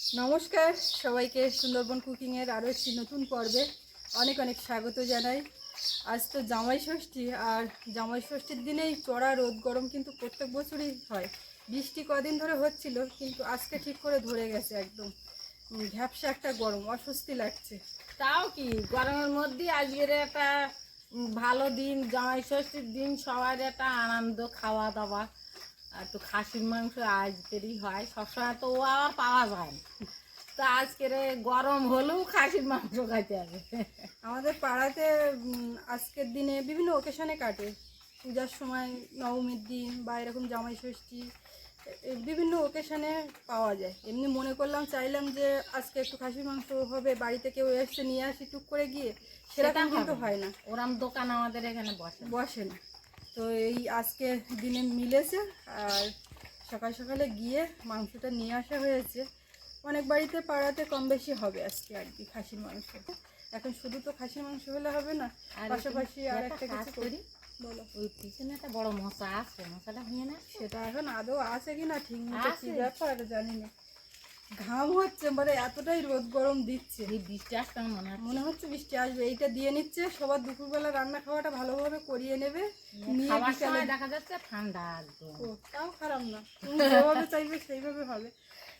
নমস্কার সবাইকে সুন্দরবন কুকিংয়ের আরও একটি নতুন পর্বে অনেক অনেক স্বাগত জানাই। আজ তো জামাই ষষ্ঠী আর জামাই ষষ্ঠীর দিনেই চড়া রোদ গরম কিন্তু প্রত্যেক বছরই হয়। বৃষ্টি কদিন ধরে হচ্ছিল কিন্তু আজকে ঠিক করে ধরে গেছে একদম। উম, ভ্যাপসা একটা গরম অস্বস্তি লাগছে। তাও কি? গরমের মধ্যে আজকের একটা ভালো দিন জামাই ষষ্ঠীর দিন সবার একটা আনন্দ খাওয়া দাওয়া। আর তো খাসির মাংস আজকেরই হয়। সবসময় তো ও আর পাওয়া যায় না। তো আজকের গরম হলেও খাসির মাংস খাইতে হবে। আমাদের পাড়াতে আজকের দিনে বিভিন্ন ওকেশনে কাটে। পূজার সময় নবমীর দিন বা এরকম জামাই ষষ্ঠী বিভিন্ন ওকেশনে পাওয়া যায়। এমনি মনে করলাম চাইলাম যে আজকে একটু খাসির মাংস হবে বাড়িতে কেউ এসছে নিয়ে আসি টুক করে গিয়ে সেরকম কিন্তু হয় না। ওরম দোকান আমাদের এখানে বসে বসে না। তো এই আজকে দিনে মিলেছে আর সকাল সকালে গিয়ে মাংসটা নিয়ে আসা হয়েছে। অনেক বাড়িতে পাড়াতে কম বেশি হবে আজকে আর কি খাসির মাংস। এখন শুধু তো খাসির মাংস হলে হবে না পাশাপাশি আর একটা কাজ কিছু করি। বলো। ওই পিছনে একটা বড় মশা আছে মশাটা নিয়ে না সেটা এখন আদৌ আছে কি না ঠিক মতো কি। ব্যাপার জানি না। ঘাম হচ্ছে মানে এতটাই রোদ গরম দিচ্ছে। এই বৃষ্টি আসতে মনে হয় মনে হচ্ছে বৃষ্টি আসবে এইটা দিয়ে নিচ্ছে সবার দুপুরবেলা রান্না খাওয়াটা ভালোভাবে করিয়ে নেবে বিকালে দেখা যাচ্ছে ঠান্ডা তাও খারাপ না। যেভাবে চাইবে সেইভাবে হবে।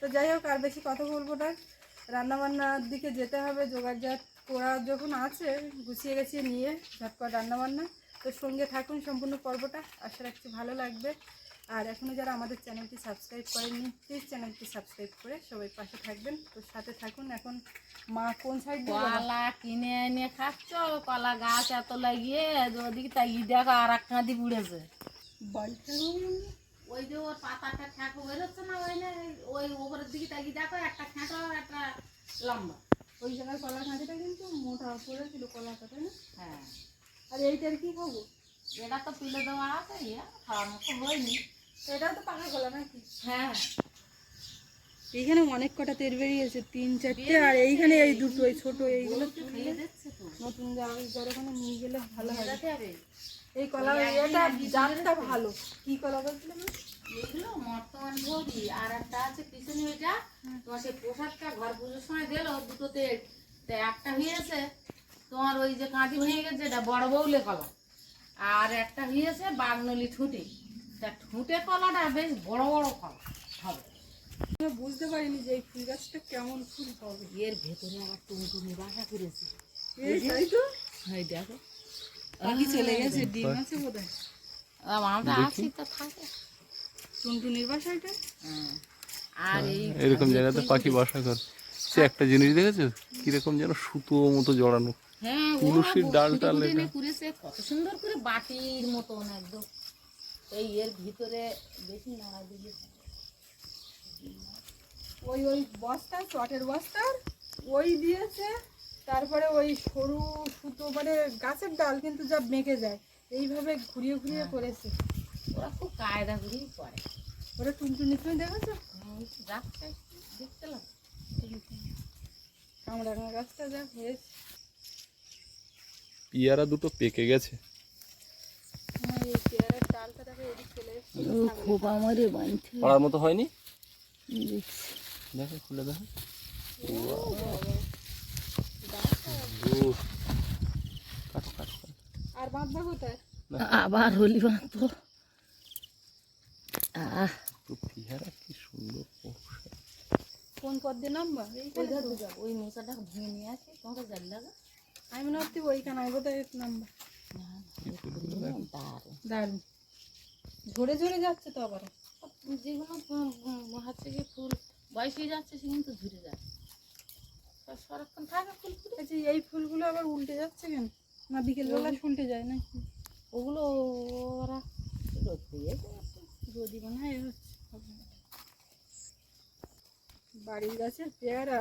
তো যাই হোক আর বেশি কথা বলব না। রান্না বান্নার দিকে যেতে হবে যোগাযোগ করা যখন আছে গুছিয়ে গেছিয়ে নিয়ে ঝটপট রান্না বান্না তো সঙ্গে থাকুন সম্পূর্ণ পর্বটা। আশা রাখছি ভালো লাগবে। আর এখনও যারা আমাদের চ্যানেলটি সাবস্ক্রাইব করেননি প্লিজ চ্যানেলটি সাবস্ক্রাইব করে সবাই পাশে থাকবেন। তো সাথে থাকুন এখন মা কোন সাইড? কলা কিনে এনে খাচ্ছ কলা গাছ এত লাগিয়ে ওদিকে তাই দেখো আর এক কাঁদি পুড়েছে। ওই যে ওর পাতাটা ঠেকো বেরোচ্ছে না ওই না ওই ওপরের দিকে তাকিয়ে দেখো একটা ঠেঁটো একটা লম্বা। ওই জায়গায় কলা কাঁদিটা কিন্তু মোটা পড়েছিল কলা কাঁটা না? হ্যাঁ। আর এইটার কি খাব এটা তো তুলে দেওয়া আছে ইয়ে খাওয়ার মতো হয়নি। এটা তো পাকা কলা নাকি? হ্যাঁ। এইখানে অনেক কটা তেল বেরিয়েছে তিন চারটে আর এইখানে এই দুটো এই ছোট এইগুলো। খেয়ে দিচ্ছে তো। নতুন যার ওখানে নিয়ে গেলে ভালো হয়। হবে। এই কলা এটা জাতটা ভালো। কি কলা বলছিলাম না? এগুলো বর্তমান বৌদি আর একটা আছে পিছনে ওইটা। তোমার সেই প্রসাদটা ঘর পুজোর সময় দিল দুটোতে তা একটা হয়েছে। তোমার ওই যে কাঁদি ভেঙে গেছে এটা বড় বউলে কলা। আর একটা হয়েছে বাগনলি ঠুঁটি তা ঠুঁটে কলাটা বেশ বড় বড় কলা হবে। বুঝতে পারিনি যে এই ফুল গাছটা কেমন ফুল হবে। এর ভেতরে আবার টুনটুনি বাসা করেছে। এই তো? এই দেখো। পাখি চলে গেছে? ডিম আছে বোধ হয় আমরা আছি তো থাকে। টুনটুনির বাসা এটা হ্যাঁ। আর এই এরকম জায়গাতে পাখি বাসা করে। সে একটা জিনিস দেখেছ? কীরকম যেন সুতো মতো জড়ানো। হ্যাঁ তুলসীর ডাল টাল কত সুন্দর করে বাটির মতন একদম। এই এর ভিতরে বেশি নাড়া দিলে ওই ওই বস্তা চটের বস্তার ওই দিয়েছে তারপরে ওই সরু সুতো মানে গাছের ডাল কিন্তু যা বেঁকে যায় এইভাবে ঘুরিয়ে ঘুরিয়ে করেছে। ওরা খুব কায়দা করেই করে। ওরা টুনটুনি তুমি দেখেছ? হুম, যাচ্ছে দেখতে কামড়ানো গাছটা যা হয়েছে। পিয়ারা দুটো পেকে গেছে আমার এই পেয়ারার ডালটা দেখো এদিক চলে এসেছে খুব আমারে বানছে। পাড়ার মতো হয়নি? দেখো খুলে দেখো। আবার হলি বাঁধবো। আহ। তো পিয়ারা কি সুন্দর পোষা। কোন পথ দিয়ে নামবা? ওই মশাটা ভেঙে নিয়ে আসি তোমাকে জাল লাগা। আমি মনে ওইখানে আমি বোধহয় নামবা। দারুণ। ঝরে ঝরে যাচ্ছে তো আবার। যেগুলো উম, হচ্ছে ফুল বয়স হয়ে যাচ্ছে সে কিন্তু ঝুরে যায় তো সারাক্ষণ থাকে ফুল ফুটে আচ্ছা এই ফুলগুলো আবার উল্টে যাচ্ছে কেন? না বিকেলবেলা উল্টে যায় না ওগুলো ওরা রোদ হয়ে যদি মনে হয় এ হচ্ছে। বাড়ির গাছে পেয়ারা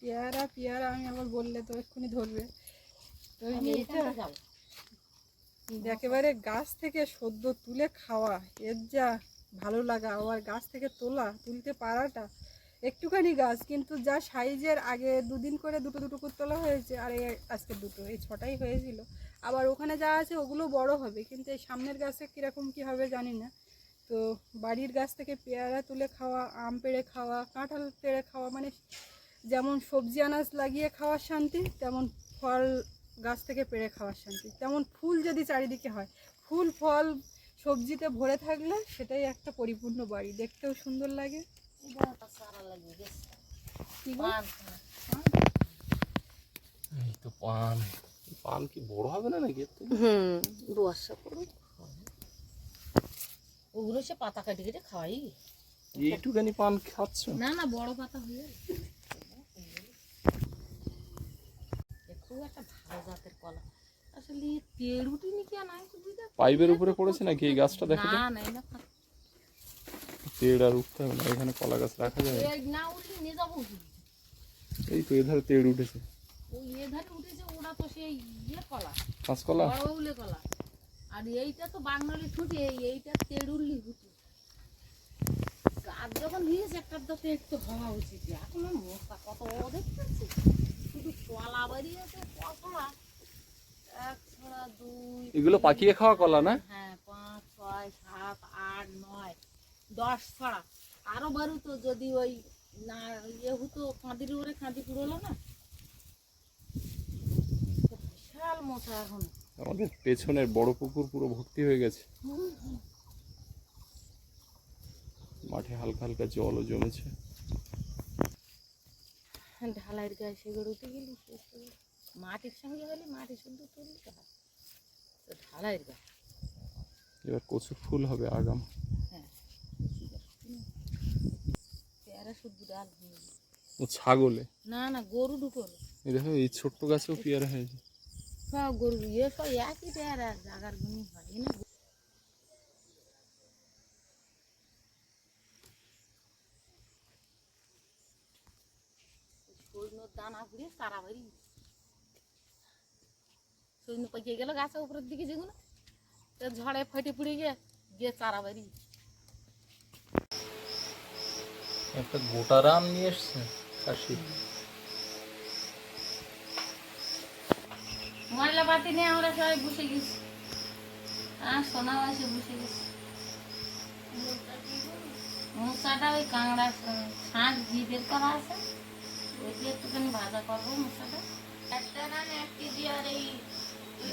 পেয়ারা পেয়ারা আমি আবার বললে তো এক্ষুনি ধরবে। তো যাব। একেবারে গাছ থেকে সদ্য তুলে খাওয়া, এর যা ভালো লাগা আবার গাছ থেকে তোলা, তুলতে পারাটা একটুখানি গাছ, কিন্তু যা সাইজের আগে দুদিন করে দুটো দুটো করে তোলা হয়েছে, আর এই আজকে দুটো, এই ছটাই হয়েছিল। আবার ওখানে যা আছে ওগুলো বড় হবে, কিন্তু এই সামনের গাছে কীরকম কী হবে জানি না। তো বাড়ির গাছ থেকে পেয়ারা তুলে খাওয়া, আম পেড়ে খাওয়া, কাঁঠাল পেড়ে খাওয়া মানে যেমন সবজি আনাজ লাগিয়ে খাওয়ার শান্তি, তেমন ফল গাছ থেকে পেড়ে খাওয়ার শান্তি। তেমন ফুল যদি চারিদিকে হয় ফুল ফল সবজিতে ভরে থাকলে সেটাই একটা পরিপূর্ণ বাড়ি। দেখতেও সুন্দর লাগে। এই তো পান। পান কি বড় হবে না নাকি হুম বর্ষা পড়ুক ওগুলো সে পাতা কাটি কেটে খাওয়াই। এইটুখানি পান খাচ্ছ না না বড় পাতা হয়ে খুব একটা ভালো জাতের কলা। আসলে তেড়ুটি নি বুঝতে পাইপের উপরে পড়েছে নাকি এই গাছটা? দেখো না না তেড় আর উঠতে হবে না এখানে কলা গাছ রাখা যাবে না উঠলে নিয়ে যাব এই তো এধারে তেড় উঠেছে। ওই এধারে উঠেছে ওরা তো সেই ইয়ে কলা। কাঁচকলা? বড় কলা। আর এইটা তো বাঙালি ছুটে এইটা তেড়ুল্লি হুটে গাছ যখন হয়েছে একটা তো তেড় উচিত। এখন মশা কত দেখতে পাচ্ছি কলা বেরিয়েছে কলা এক ছড়া দুই এগুলো পাকিয়ে খাওয়া কলা না? হ্যাঁ পাঁচ ছয় সাত আট নয় দশ ছড়া। আরও বারু তো যদি ওই না ইয়ে হতো কাঁদির উপরে কাঁদি পুরোলো না। বিশাল এখন। আমাদের পেছনের বড় পুকুর পুরো ভর্তি হয়ে গেছে। মাঠে হালকা হালকা জলও জমেছে। ঢালাইয়ের গায়ে সেগুলো উঠে গেলি হয়ে। মাটির সঙ্গে হলে মাটি শুদ্ধ তুললি তো হয়। তো ঢালাইয়ের গায়ে এবার কচু ফুল হবে আগাম। হ্যাঁ পেয়ারা শুদ্ধ ডাল ও ছাগলে? না না গরু ঢুকলো এই দেখো এই ছোট্ট গাছেও পেয়ারা হয়েছে। সব গরু ইয়ে সব একই পেয়ারা জাগার গুণই হয় না দানা ঘুরে সারা বাড়ি। সৈন্য পাকিয়ে গেল গাছের উপরের দিকে যেগুলো। তো ঝড়ে ফেটে পড়ে গিয়ে গিয়ে চারা বাড়ি। একটা গোটা রাম নিয়ে এসছে খাসি। ময়লা পাতি নিয়ে আমরা সবাই বসে গেছি। আর সোনাও এসে বসে গেছি। মশাটা ওই কাঁকড়া শাঁখ ঘি বের করা আছে। ওই দিয়ে একটুখানি ভাজা করব মশাটা? একটা রান এক কেজি আর এই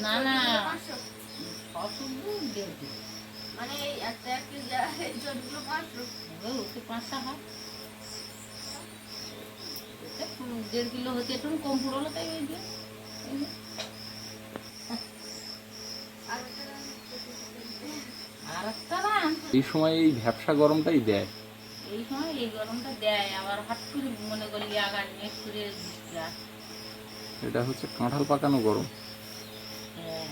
না না। পাঁচশো। দেড় কিলো মানে এই একটা এক কেজি আর এই চোটগুলো পাঁচশো। ওকে পাঁচটা হয়। দেড় কিলো হতে একটু কম পুরোলো তাই ওই দিয়ে এই সময় এই ভ্যাবসা গরমটাই দেয়। এই সময় এই গরমটা দেয় আবার হঠাৎ করে মনে করি আগার মেঘ করে বৃষ্টি আসে। এটা হচ্ছে কাঁঠাল পাকানো গরম। হ্যাঁ।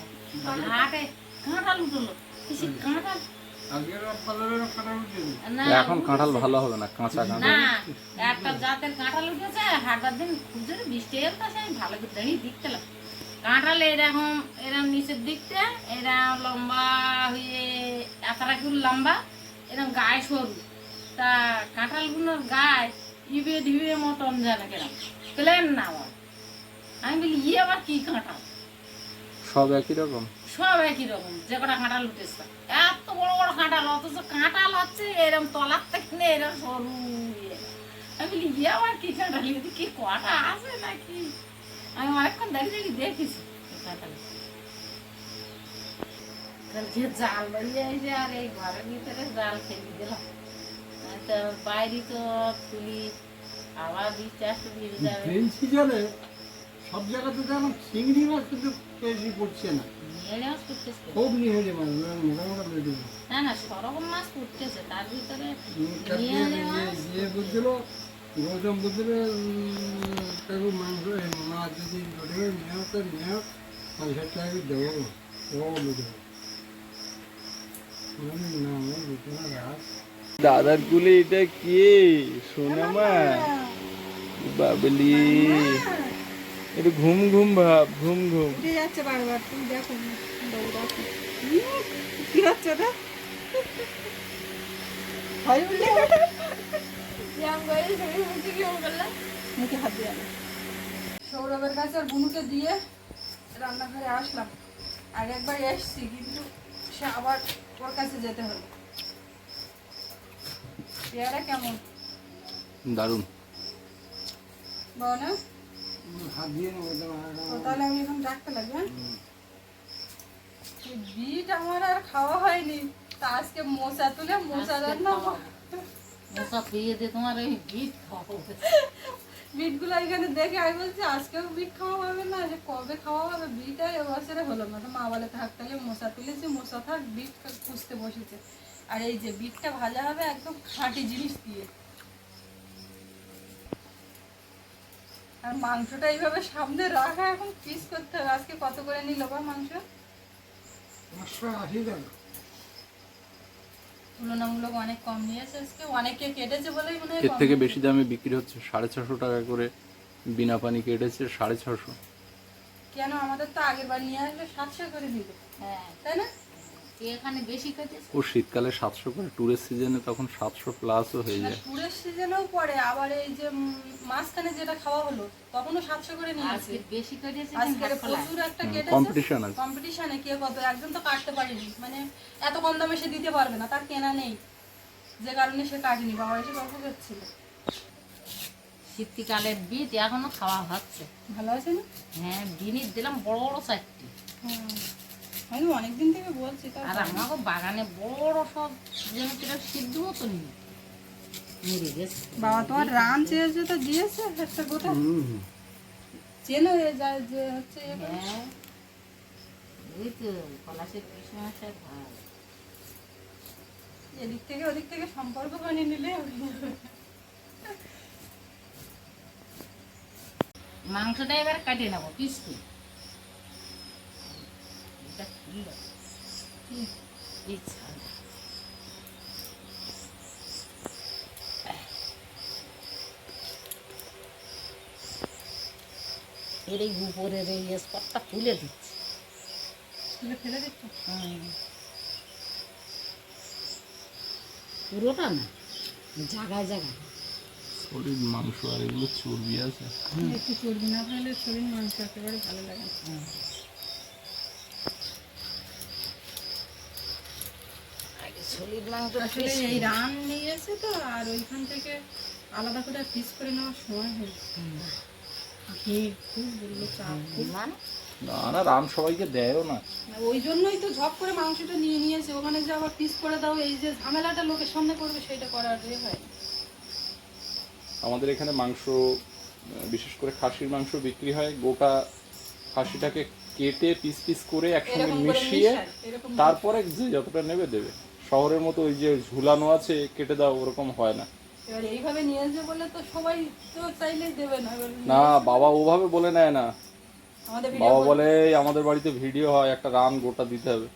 হাটে কাঁঠাল উঠল। কিছু কাঁঠাল? এখন কাঁঠাল ভালো হবে না কাঁচা কাঁঠাল। একটা জাতের কাঁঠাল উঠেছে হাটবার দিন খুব জোরে বৃষ্টি এল তো সেই ভালো করে দাঁড়িয়ে দেখতে কাঁঠাল এরকম এরকম নিচের দিকতে এরা লম্বা হয়ে এতটা লম্বা এরকম গায়ে সরু। তা কাঁঠালগুলোর গায়ে ইবে ঢিবে মতন যেন কেরম প্লেন না আবার আমি বলি ইয়ে আবার কি কাঁঠাল? সব একই রকম? সব একই রকম যে কটা কাঁঠাল উঠেছে। এত বড় বড় কাঁঠাল অথচ কাঁঠাল হচ্ছে এরকম তলার থেকে নিয়ে এরকম সরু ইয়ে। আমি বলি ইয়ে আবার কি কাঁঠাল? কি কটা আছে নাকি? আমি অনেকক্ষণ দাঁড়িয়ে দাঁড়িয়ে দেখেছি কাঁঠাল। জাল বেরিয়ে আর এই ঘরের ভিতরে জাল ফেলে দিলাম। তো বাইরে তো তুলি আবার বিচ চারশো যাবে। ট্রেন সিজনে সব জায়গাতে তো এখন চিংড়ি মাছ কিন্তু বেশি পড়ছে না। নিয়ে নেওয়া করতেছে খুব নিহেলে মাছ মোটা মোটা বেড়ে না না সরকম মাছ উঠতেছে তার ভিতরে তার নিয়ে বুঝছিল গৌতম বুঝছিল মাংস মাছ যদি ধরে নিয়ে তো নিয়ে পয়সা টাকা দেবো ও বলে না আমার বুঝতে না। রাত দাদার কুলে এটা কে? সোনা মা। বাবলি। একটু ঘুম ঘুম ভাব ঘুম ঘুম। উঠে যাচ্ছে বারবার তুমি দেখো কি হচ্ছে ওটা? মুখে হাত দিয়ে সৌরভের কাছে আর বুনুকে দিয়ে রান্নাঘরে আসলাম। আর একবার এসছি কিন্তু সে আবার ওর কাছে যেতে হলো। পেয়ারা কেমন? দারুণ। বাবা হাত দিয়ে নেব তোমার ও তাহলে আমি এখন রাখতে লাগবে হ্যাঁ? বিট আমার আর খাওয়া হয়নি। তা আজকে মোচা তুলে মোচা রান্না মোটা পেয়ে দিয়ে তোমার এই ভিট খাওয়াবো বিটগুলো এখানে দেখে আমি বলছি আজকেও বিট খাওয়া হবে না যে কবে খাওয়া হবে? বিট আর এবছরে হলো না। তো মা বলে থাক তাহলে মশা তুলেছি মশা থাক বিট খুঁজতে বসেছে। আর এই যে বিটটা ভাজা হবে একদম খাঁটি জিনিস দিয়ে। আর মাংসটা এইভাবে সামনে রাখা এখন পিস করতে হবে। আজকে কত করে নিল বা মাংস? তুলনামূলক অনেক কম নিয়েছে আজকে। অনেকে কেটেছে বলেই মনে হয় এর থেকে বেশি দামে বিক্রি হচ্ছে সাড়ে ছশো টাকা করে বিনা পানি কেটেছে সাড়ে ছশো। কেন? আমাদের তো আগের বার নিয়ে আসলে সাতশো করে দিল হ্যাঁ। তাই না? ও শীতকালে সাতশো করে ট্যুরের সিজনে তখন সাতশো প্লাসও হয়ে যায়। টুরের সিজনেও পড়ে আবার এই যে মাঝখানে যেটা খাওয়া হলো তখনও সাতশো করে নিয়েছে আজকে বেশি আজকে প্রচুর একটা কেটেছে। কম্পিটিশন আছে। কম্পিটিশনে কে কত একজন তো কাটতে পারেনি। মানে এত কম দামে সে দিতে পারবে না তার কেনা নেই। যে কারণে সে কাটেনি বাবা এসে গল্প করছিল। শীতকালের বিট এখনও খাওয়া হচ্ছে। ভালো আছে না? হ্যাঁ বিনির দিলাম বড় বড় চারটি। হুম। আমি অনেকদিন থেকে বলছি আর আমাকে বাগানে বড় সব কীরকম সিদ্ধ মতো নিয়ে মরে গেছে। বাবা তোমার রান চেয়েছে তো দিয়েছে একটা গোটা। চেনো এ যা যে হচ্ছে হ্যাঁ। ওই তো পলাশের ভাই এদিক থেকে ওদিক থেকে সম্পর্ক বানিয়ে নিলে মাংসটা এবার কাটিয়ে নেব পিস করে। এর এই উপরের এই স্পটটা তুলে দিচ্ছি তুলে ফেলে দিচ্ছ। পুরোটা না জায়গায় জায়গায় সলিড মাংস আর এগুলো চর্বি আছে একটু চর্বি না ফেলে শরীর মাংস একেবারে ভালো লাগে না। মাংস এই রান নিয়েছে তো আর ওইখান থেকে আলাদা করে পিস করে নেওয়ার সময় হলো ভিড় খুব বলল চাপ মানে? না না রাম সবাইকে দেয়ও না। ওই জন্যই তো ঝপ করে মাংসটা নিয়ে নিয়েছে। ওখানে যে আবার পিস করে দাও এই যে ঝামেলাটা লোকের সামনে করবে সেটা করার হয়। আমাদের এখানে মাংস বিশেষ করে খাসির মাংস বিক্রি হয়। গোটা খাসিটাকে কেটে পিস পিস করে একসঙ্গে মিশিয়ে তারপরে যে যতটা নেবে দেবে। শহরের মতো ওই যে ঝুলানো আছে কেটে দাও ওরকম হয় না। এবার এইভাবে নিয়েছে বলে তো সবাই তো চাইলেই দেবে না না বাবা ওভাবে বলে নেয় না। বাবা বলে। আমাদের বাড়িতে ভিডিও হয় একটা রান গোটা দিতে হবে।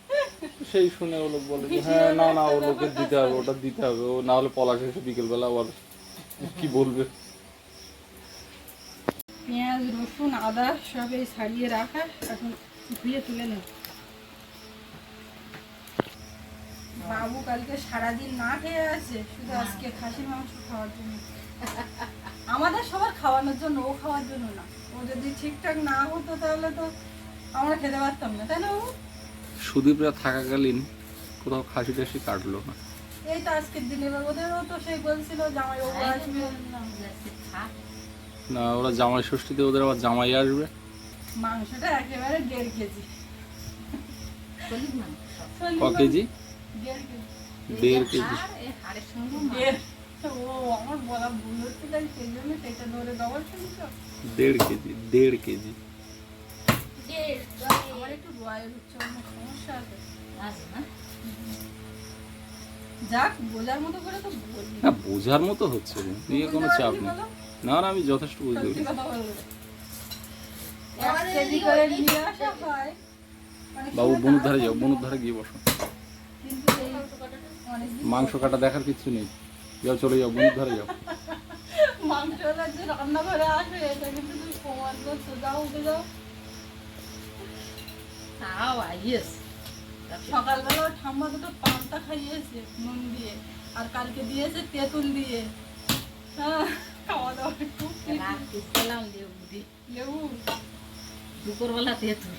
সেই শুনে ও লোক বলে হ্যাঁ না না ও লোকের দিতে হবে ওটা দিতে হবে। ও না হলে পলাশ এসে বিকেলবেলা আবার কি বলবে? পেঁয়াজ রসুন আদা সব এই ছাড়িয়ে রাখা এখন ধুয়ে তুলে নেব। বাবু কালকে সারাদিন না খেয়ে আছে শুধু আজকে খাসির মাংস খাওয়ার জন্য। আমাদের সবার খাওয়ানোর জন্য ও খাওয়ার জন্য না। ও যদি ঠিকঠাক না হতো তাহলে তো আমরা খেতে পারতাম না তাই না বাবু? সুদীপরা থাকাকালীন কোথাও খাসি টাসি কাটলো না। এই তো আজকের দিনে এবার ওদেরও তো সেই বলছিল জামাই বাবু আসবে। না ওরা জামাই ষষ্ঠীতে ওদের আবার জামাই আসবে। মাংসটা একেবারে দেড় কেজি। ক কেজি? দেড় কেজি। দেড় কেজি দেড় তাই কেজি। দেড় কেজি আমার একটু রয়ের উচ্চ সমস্যা আছে আছে না বোঝার মতো করে তো বলি। না বোঝার মতো হচ্ছে না। নিয়ে কোনো চাপ নেই। না না আমি যথেষ্ট বুঝতে পেরেছি। হয়। অনেক বাবু বনুর ধারে যাও বনুর ধারে গিয়ে বসো। মাংস কাটা দেখার কিছু নেই। যাও চলে যাও বনুর ধারে যাও। সকালবেলা ঠাম্মা দুটো পান্তা খাইয়েছে নুন দিয়ে। আর কালকে দিয়েছে তেঁতুল দিয়ে। হ্যাঁ, খাওয়া দাওয়া দিয়ে লেবু। দুপুরবেলা তেঁতুল।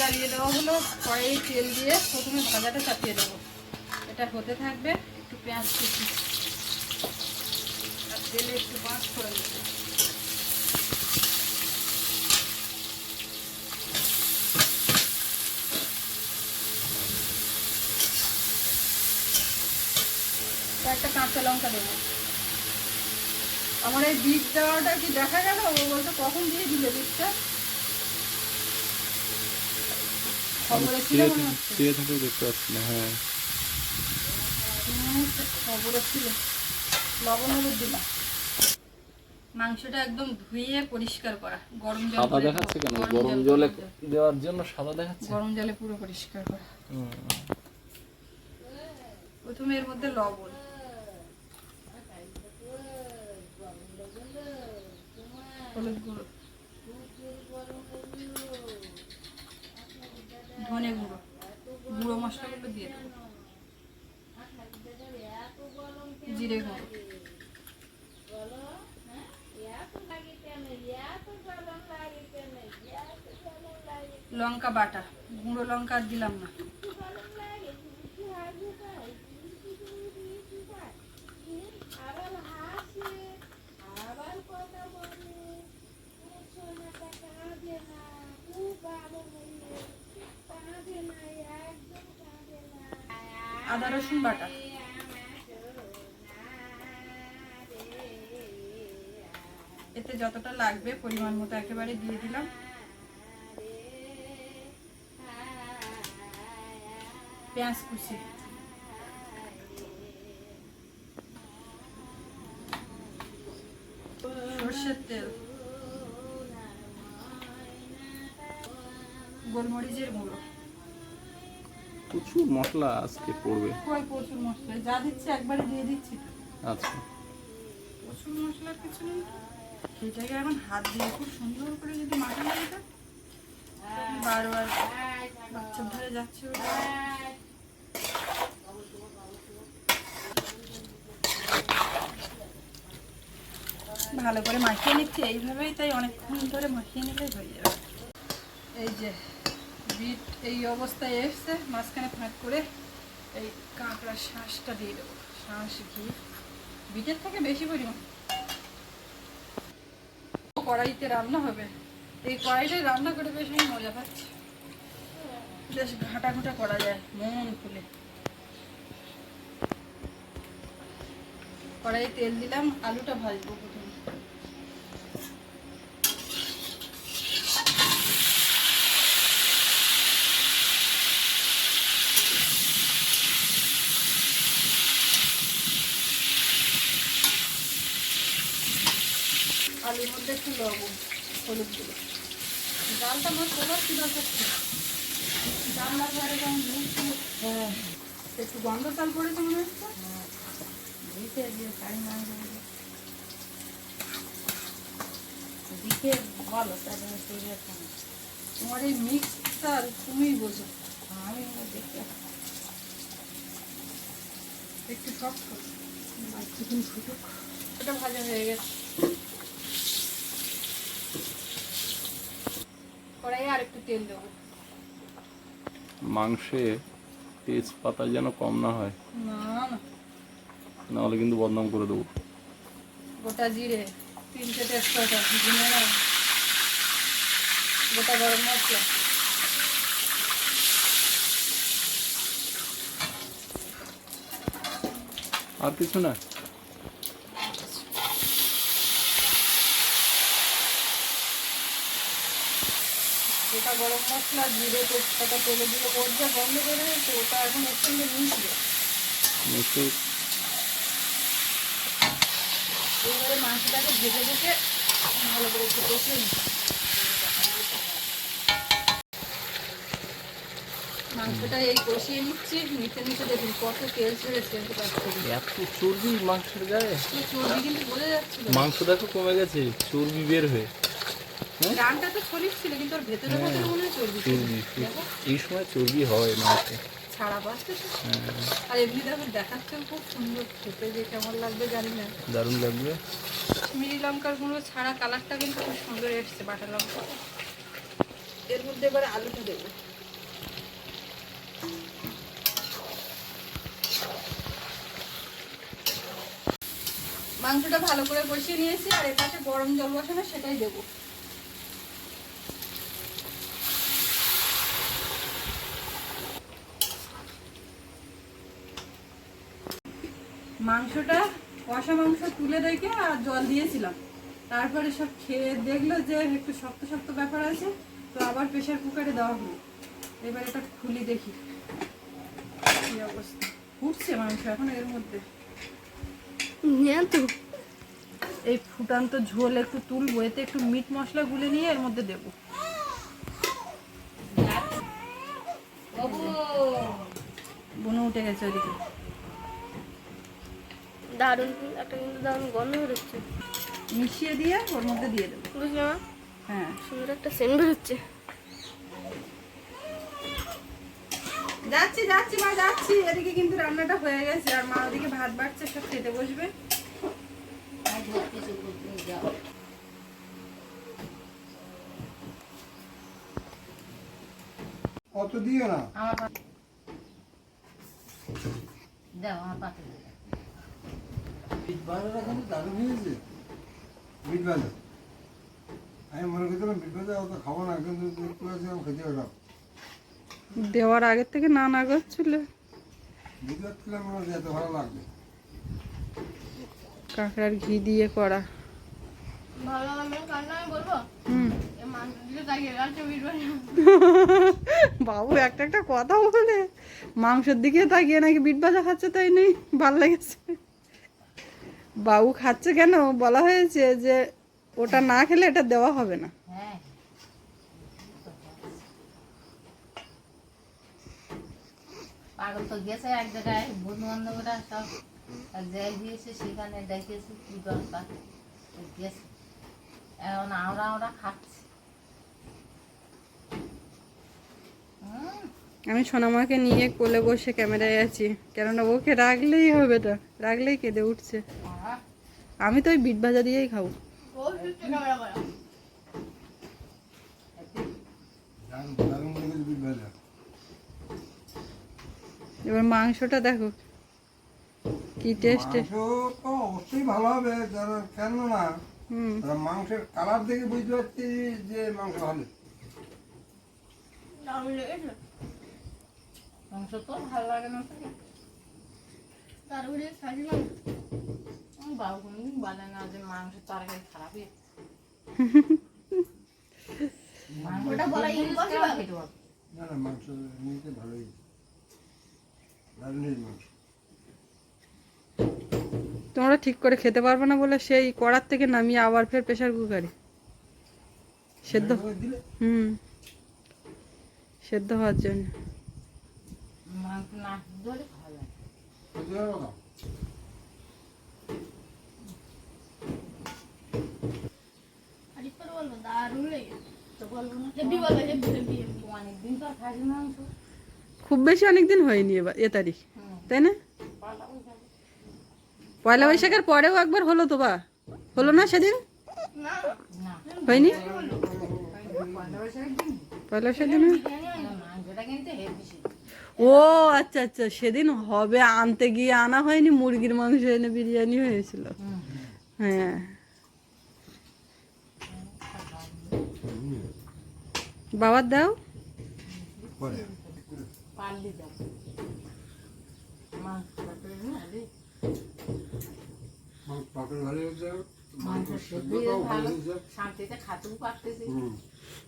জ্বালিয়ে দেওয়া হলো, কড়াইয়ে তেল দিয়ে প্রথমে ভাজাটা চাপিয়ে দেবো। এটা হতে থাকবে একটু পেঁয়াজ কুচি। আর তেলে একটু পাঁচ করে দেবো কাঁচা লঙ্কা দেবো। আমার এই বিট দেওয়াটা কি দেখা গেল? ও বলতে কখন দিয়ে দিলে বিটটা খবরে ছিল মনে হচ্ছে। দেখতে পাচ্ছি না হ্যাঁ। খবরে ছিল। লবণ হলুদ দিলাম। মাংসটা একদম ধুয়ে পরিষ্কার করা। গরম জল সাদা দেখাচ্ছে কেন? গরম গরম জলে দেওয়ার জন্য সাদা দেখাচ্ছে? গরম জলে পুরো পরিষ্কার করা। প্রথমে এর মধ্যে লবণ। হলুদ গুঁড়ো। ধনে গুঁড়ো। গুঁড়ো মশলাগুলো দিয়ে জিরে গুঁড়ো। লঙ্কা বাটা। গুঁড়ো লঙ্কা দিলাম না। আদা রসুন বাটা। এতে যতটা লাগবে পরিমাণ মতো একেবারে দিয়ে দিলাম। পেঁয়াজ কুচি। প্রচুর মশলা আজকে পড়বে। কয় প্রচুর মশলা। যা দিচ্ছে একবারে দিয়ে দিচ্ছি। আচ্ছা। প্রচুর কিছু নেই এখন হাত দিয়ে খুব সুন্দর করে যদি মাখানো যেত বারবার বাচ্চা ধরে যাচ্ছে ওটা। ভালো করে মাখিয়ে নিচ্ছি। এইভাবেই তাই অনেকক্ষণ ধরে মাখিয়ে নিলে হয়ে যাবে। এই যে বিট এই অবস্থায় এসছে, মাঝখানে ফাঁক করে এই কাঁকড়ার শাঁসটা দিয়ে দেবো। শাঁস ঘি বিটের থেকে বেশি পরিমাণ। কড়াইতে রান্না হবে। এই কড়াইটাই রান্না করে বেশ আমি মজা পাচ্ছি। বেশ ঘাটা ঘুটা করা যায়, মন খুলে। কড়াইয়ে তেল দিলাম, আলুটা ভাজবো প্রথমে। আলুর মধ্যে একটু লবণ, হলুদ গুঁড়ো। ডালটা আমার তোলার কি দরকার ছিল ডালনার ঘরে যেমন হ্যাঁ। একটু গন্ধ চাল পড়েছে মনে হচ্ছে? তাই না দিকে তাহলে সেই তোমার এই মিক্স চাল তুমিই বোঝো। আমি দেখতে একটু সব চিকেন ফুটুক। ওটা ভাজা হয়ে গেছে কড়াইয়ে আর একটু তেল দেবো। মাংসে তেজপাতা যেন কম না হয় না না। নাহলে কিন্তু বদনাম করে দেবো। গোটা জিরে তিনটে তেজপাতা গোটা গরম মশলা। আর কিছু না? গোটা গরম মশলা জিরে তেজপাতা তেলে দিলে ওর যা গন্ধ করে হয়েছে ওটা এখন এর সঙ্গে মিশবে। নিশ্চয়ই এইবারে মাংসটাকে ভেজে ভেজে ভালো করে একটু কষিয়ে মাংসটা এই কষিয়ে নিচ্ছি নিচে নিচে দেখুন কত তেল ছেড়েছে একটু কাছ থেকে এত চর্বি মাংসের গায়ে? চর্বি কিন্তু বোঝা যাচ্ছিল মাংস দেখো কমে গেছে চর্বি বের হয়ে। রানটা তো ছড়িয়ে ছিল কিন্তু ওর ভেতরে ভেতরে মনে হয় চর্বি চর্বি এই সময় চর্বি হয় ছাড়া বাসতে হ্যাঁ। আর এমনি দেখো দেখাচ্ছে খুব সুন্দর খেতে যে কেমন লাগবে জানি না। দারুণ লাগবে। মিরি লঙ্কার গুঁড়ো ছাড়া কালারটা কিন্তু খুব সুন্দর এসছে বাটা লঙ্কা। এর মধ্যে এবার আলুটা দেবো। মাংসটা ভালো করে কষিয়ে নিয়েছি আর এপাশে গরম জল বসানো সেটাই দেবো। মাংসটা কষা মাংস তুলে রেখে আর জল দিয়েছিলাম। তারপরে সব খেয়ে দেখল যে একটু শক্ত শক্ত ব্যাপার আছে তো আবার প্রেশার কুকারে দেওয়া হলো। এবার এটা খুলি দেখি। কি অবস্থা? ফুটছে মাংস এখন এর মধ্যে। হ্যাঁ তো। এই ফুটান্ত ঝোল একটু তুলবো এতে একটু মিট মশলা গুলে নিয়ে এর মধ্যে দেবো। বাবু। বনে উঠে গেছে ওইদিকে দারুণ একটা কিন্তু দারুণ গন্ধ বেরোচ্ছে। মিশিয়ে দিয়ে ওর মধ্যে দিয়ে দেবো। বুঝলে মা? হ্যাঁ। সুন্দর একটা সেন্ট বেরোচ্ছে। যাচ্ছি যাচ্ছি মা যাচ্ছি। এদিকে কিন্তু রান্নাটা হয়ে গেছে। আর মা ওদিকে ভাত বাড়ছে সব খেতে বসবে। অত দিও না। দাও আমার পাতে দাও। বিট ভাজাটা কিন্তু দারুণ হয়েছে বিট ভাজা আমি মনে করছিলাম বিট ভাজা অত খাব না কিন্তু একটু খেতে পারলাম দেওয়ার আগের থেকে না না করছিল? মনে কাঁকড়ার ঘি দিয়ে করা। ভালো লাগবে কারণ আমি বলব? হুম। এই মাংস দিলে তাকিয়ে গেছে বিরবানি বাবু একটা একটা কথা বলে। মাংসের দিকে তাকিয়ে নাকি বিট ভাজা খাচ্ছে তাই নেই? ভালো লেগেছে। বাবু খাচ্ছে কেন? বলা হয়েছে যে ওটা না খেলে এটা দেওয়া হবে না। হ্যাঁ। পাগল তো গেছে এক জায়গায় বন্ধু বান্ধবরা সব এক জায়গায় গিয়েছে সেখানে ডেকেছে কি দরকার। গেছে। এখন আমরা আমরা খাচ্ছি। আমি সোনামাকে নিয়ে কোলে বসে ক্যামেরায় আছি। কেননা ওকে রাখলেই হবে তো রাখলেই কেঁদে উঠছে। আহা, আমি তো ওই বিট ভাজা দিয়েই খাব। এবার মাংসটা দেখো কি টেস্ট মাংস অবশ্যই ভালো হবে কারণ কেন না হুম। মাংসের কালার দেখে বুঝতে পারছি যে মাংস ভালো। মাংস তো ভালো লাগে না তো। বাবু কোনদিন বলে না যে তরকারি। বলা? না না মাংস ভালোই। মাংস। তোমরা ঠিক করে খেতে পারবে না বলে সেই কড়ার থেকে নামিয়ে আবার ফের প্রেশার কুকারে সেদ্ধ হুম। সেদ্ধ হওয়ার জন্য। মাংস না লাগে খেতে পারব না আর একটু বলব দারুণ লেগেছে তো বলব না হেভি বলবে হেভি হেভি হেভি অনেকদিন তো আর খাসি মাংস খুব বেশি অনেক দিন হয়নি এবার এ তারিখ তাই না? পয়লা বৈশাখের পরেও একবার হলো তো বা? হলো না সেদিন? হয়নি? পয়লা বৈশাখ দিন। ও আচ্ছা আচ্ছা সেদিন হবে আনতে গিয়ে আনা হয়নি মুরগির মাংস এনে বিরিয়ানি হয়েছিল। হ্যাঁ বাবার দাও পরে পারলি যাও মাংসটা তো না রে। মাংস পাকড় ভালো হয়েছে মাংস মাংস সেদ্ধ সেদ্ধটাও হয়ে ভালো ভালো হয়েছে শান্তিতে খাতেও পারতেছি দাও।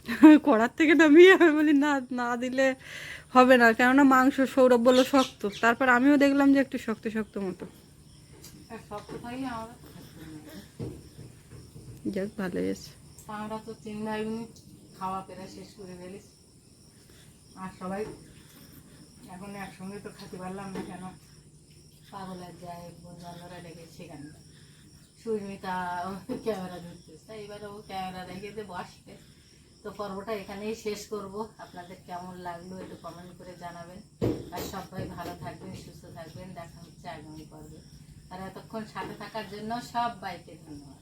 কড়ার থেকে নামিয়ে আমি বলি না না দিলে হবে না। কেননা মাংস সৌরভ বলল শক্ত। তারপর আমিও দেখলাম যে একটু শক্ত শক্ত মতো। যাক ভালো হয়েছে। আমরা তো তিন ভাই খাওয়া পেরা শেষ করে ফেলিস আর সবাই এখন একসঙ্গে তো খেতে পারলাম না কেন? পাগলের যায় বন্ধু বান্ধবরা ডেকে সেখানে। সুস্মিতা ক্যামেরা ধরতেছে। এবারে ও ক্যামেরা রেখেতে বসবে তো পর্বটা এখানেই শেষ করব। আপনাদের কেমন লাগল একটু কমেন্ট করে জানাবেন। আর সবাই ভালো থাকবেন সুস্থ থাকবেন। দেখা হচ্ছে আগামী পর্বে। আর এতক্ষণ সাথে থাকার জন্য সব বাইকে ধন্যবাদ।